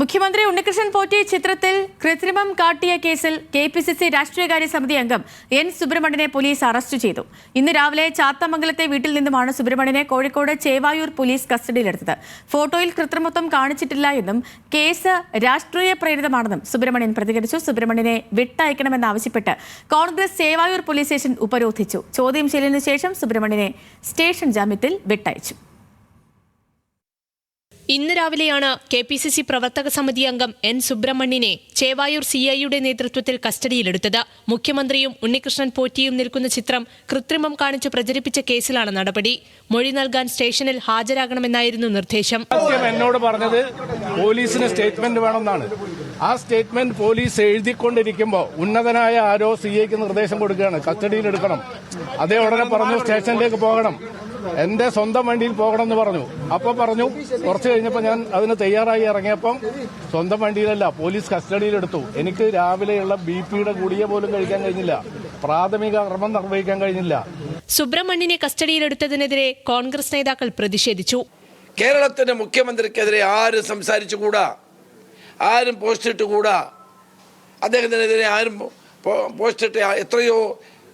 മുഖ്യമന്ത്രി ഉണ്ണികൃഷ്ണൻ പോറ്റി ചിത്രത്തിൽ കൃത്രിമം കാട്ടിയ കേസിൽ കെ പി സി സി രാഷ്ട്രീയകാര്യ സമിതി അംഗം എൻ സുബ്രഹ്മണ്യനെ പോലീസ് അറസ്റ്റ് ചെയ്തു. ഇന്ന് രാവിലെ ചാത്തമംഗലത്തെ വീട്ടിൽ നിന്നുമാണ് സുബ്രഹ്മണ്യനെ കോഴിക്കോട് ചേവായൂർ പോലീസ് കസ്റ്റഡിയിലെടുത്തത്. ഫോട്ടോയിൽ കൃത്രിമത്വം കാണിച്ചിട്ടില്ല എന്നും കേസ് രാഷ്ട്രീയ പ്രേരിതമാണെന്നും സുബ്രഹ്മണ്യൻ പ്രതികരിച്ചു. സുബ്രഹ്മണ്യനെ വിട്ടയക്കണമെന്നാവശ്യപ്പെട്ട് കോൺഗ്രസ് ചേവായൂർ പോലീസ് സ്റ്റേഷൻ ഉപരോധിച്ചു. ചോദ്യം ചെയ്യലിനു ശേഷം സുബ്രഹ്മണ്യനെ സ്റ്റേഷൻ ജാമ്യത്തിൽ വിട്ടയച്ചു. ഇന്ന് രാവിലെയാണ് കെ പി സി സി പ്രവർത്തക സമിതി അംഗം എൻ സുബ്രഹ്മണ്യനെ ചേവായൂർ സി ഐയുടെ നേതൃത്വത്തിൽ കസ്റ്റഡിയിലെടുത്തത്. മുഖ്യമന്ത്രിയും ഉണ്ണികൃഷ്ണൻ പോറ്റിയും നിൽക്കുന്ന ചിത്രം കൃത്രിമം കാണിച്ച് പ്രചരിപ്പിച്ച കേസിലാണ് നടപടി. മൊഴി നൽകാൻ സ്റ്റേഷനിൽ ഹാജരാകണമെന്നായിരുന്നു നിർദ്ദേശം. എന്നോട് പറഞ്ഞത് പോലീസിന് സ്റ്റേറ്റ്മെന്റ് വേണമെന്നാണ്. ആ സ്റ്റേറ്റ്മെന്റ് പോലീസ് എഴുതിക്കൊണ്ടിരിക്കുമ്പോൾ ഉന്നതനായ ആരോ സി ഐക്ക് നിർദ്ദേശം കൊടുക്കുകയാണ്. കസ്റ്റഡിയിൽ എടുക്കണം അതേ ഉടനെ പറഞ്ഞു സ്റ്റേഷനിലേക്ക് പോകണം. എന്റെ സ്വന്തം വണ്ടിയിൽ പോകണം എന്ന് പറഞ്ഞു. അപ്പൊ പറഞ്ഞു കുറച്ച് കഴിഞ്ഞപ്പോൾ ഞാൻ അതിന് തയ്യാറായി ഇറങ്ങിയപ്പം സ്വന്തം വണ്ടിയിലല്ല പോലീസ് കസ്റ്റഡിയിലെടുത്തു. എനിക്ക് രാവിലെയുള്ള ബി പിയുടെ ഗുളിക പോലും കഴിക്കാൻ കഴിഞ്ഞില്ല. പ്രാഥമിക കർമ്മം നിർവഹിക്കാൻ കഴിഞ്ഞില്ല. സുബ്രഹ്മണ്യനെ കസ്റ്റഡിയിലെടുത്തതിനെതിരെ കോൺഗ്രസ് നേതാക്കൾ പ്രതിഷേധിച്ചു. കേരളത്തിന്റെ മുഖ്യമന്ത്രിക്കെതിരെ ആരും സംസാരിച്ചുകൂടാ. ആരും പോസ്റ്റ് ഇട്ടുകൂടാ അദ്ദേഹത്തിനെതിരെ ആരും പോസ്റ്റ് ഇട്ട് എത്രയോ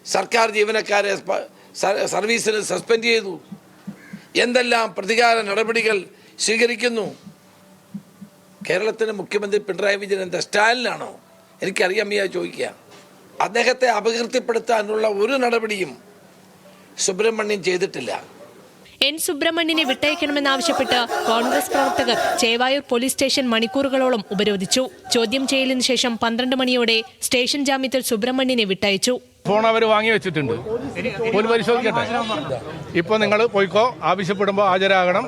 സർക്കാർ ജീവനക്കാരെ സർവീസിന് സസ്പെൻഡ് ചെയ്തു. എന്തെല്ലാം പ്രതികാര നടപടികൾ സ്വീകരിക്കുന്നു? കേരളത്തിന്റെ മുഖ്യമന്ത്രി പിണറായി വിജയൻ എന്താ സ്റ്റാലിനാണോ? എനിക്കറിയാം ഈ ചോദിക്കുക. അദ്ദേഹത്തെ അപകീർത്തിപ്പെടുത്താനുള്ള ഒരു നടപടിയും സുബ്രഹ്മണ്യം ചെയ്തിട്ടില്ല. എൻ സുബ്രഹ്മണ്യനെ വിട്ടയക്കണമെന്നാവശ്യപ്പെട്ട് കോൺഗ്രസ് പ്രവർത്തകർ ചേവായൂർ പോലീസ് സ്റ്റേഷൻ മണിക്കൂറുകളോളം ഉപരോധിച്ചു. ചോദ്യം ചെയ്യലിന് ശേഷം പന്ത്രണ്ട് മണിയോടെ സ്റ്റേഷൻ ജാമ്യത്തിൽ സുബ്രഹ്മണ്യനെ വിട്ടയച്ചു. ഫോൺ അവർ വാങ്ങി വെച്ചിട്ടുണ്ട്. പോലും പരിശോധിക്കട്ടെ. ഇപ്പോൾ നിങ്ങൾ പോയിക്കോ ആവശ്യപ്പെടുമ്പോൾ ഹാജരാകണം.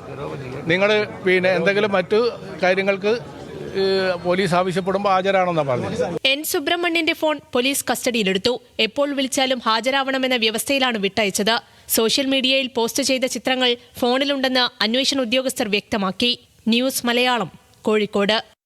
നിങ്ങൾ പിന്നെ എന്തെങ്കിലും മറ്റു കാര്യങ്ങൾക്ക് പോലീസ് ആവശ്യപ്പെടുമ്പോൾ ഹാജരാണെന്നാണ് പറഞ്ഞത്. എൻ സുബ്രഹ്മണ്യന്റെ ഫോൺ പോലീസ് കസ്റ്റഡിയിലെടുത്തു. എപ്പോൾ വിളിച്ചാലും ഹാജരാവണമെന്ന വ്യവസ്ഥയിലാണ് വിട്ടയച്ചത്. സോഷ്യൽ മീഡിയയിൽ പോസ്റ്റ് ചെയ്ത ചിത്രങ്ങൾ ഫോണിലുണ്ടെന്ന് അന്വേഷണ ഉദ്യോഗസ്ഥർ വ്യക്തമാക്കി. ന്യൂസ് മലയാളം കോഴിക്കോട്.